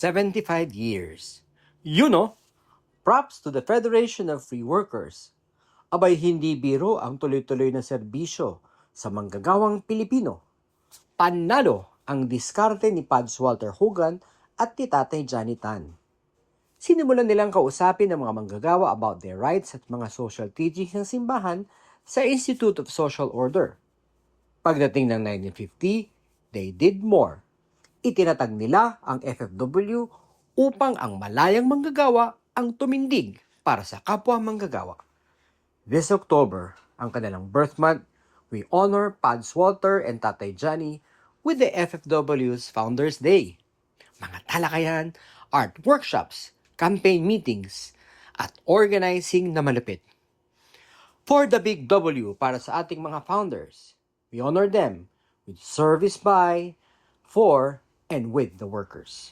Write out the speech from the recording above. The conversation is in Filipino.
75 years. You know, props to the Federation of Free Workers. Abay hindi biro ang tuloy-tuloy na serbisyo sa manggagawang Pilipino. Panalo ang diskarte ni Pads Walter Hogan at ni Tatay Johnny Tan. Sinimulan nilang kausapin ang mga manggagawa about their rights at mga social teachings ng simbahan sa Institute of Social Order. Pagdating ng 1950, they did more. Itinatag nila ang FFW upang ang malayang manggagawa ang tumindig para sa kapwa manggagawa. This October, ang kanilang birth month, we honor Pads Walter and Tatay Johnny with the FFW's Founders Day. Mga talakayan, art workshops, campaign meetings, at organizing na malupit. For the big W para sa ating mga founders, we honor them with service by, for, and with the workers.